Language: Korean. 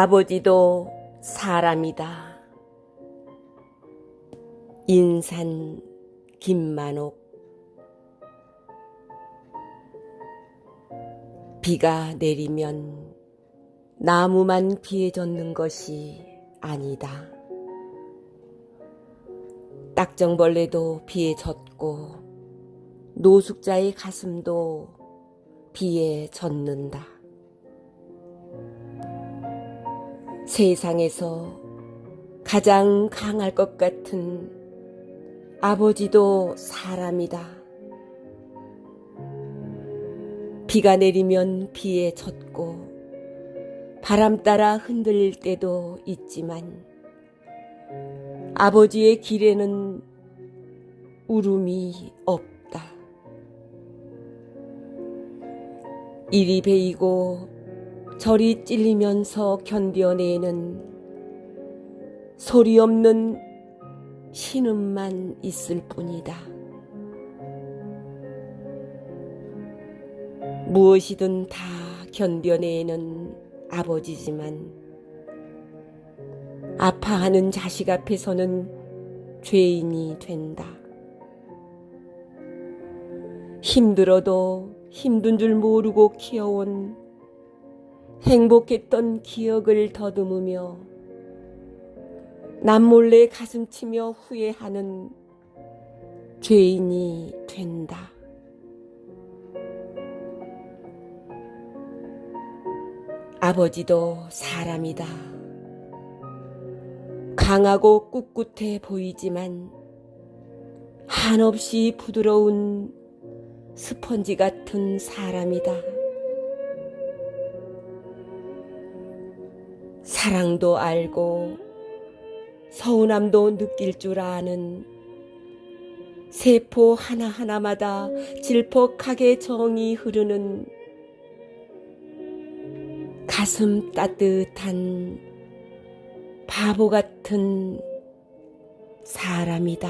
아버지도 사람이다. 인산 김만옥 비가 내리면 나무만 젖는 것이 아니다. 딱정벌레도 비에 젖고 노숙자의 가슴도 비에 젖는다. 세상에서 가장 강할 것 같은 아버지도 사람이다. 비가 내리면 비에 젖고 바람 따라 흔들릴 때도 있지만 아버지의 길에는 울음이 없다. 이리 베이고 저리 찔리면서 견뎌내는 소리 없는 신음만 있을 뿐이다. 무엇이든 다 견뎌내는 아버지지만 아파하는 자식 앞에서는 죄인이 된다. 힘들어도 힘든 줄 모르고 키워온 행복했던 기억을 더듬으며 남몰래 가슴치며 후회하는 죄인이 된다. 아버지도 사람이다. 강하고 꿋꿋해 보이지만 한없이 부드러운 스펀지 같은 사람이다. 사랑도 알고 서운함도 느낄 줄 아는 세포 하나하나마다 질퍽하게 정이 흐르는 가슴 따뜻한 바보 같은 사람이다.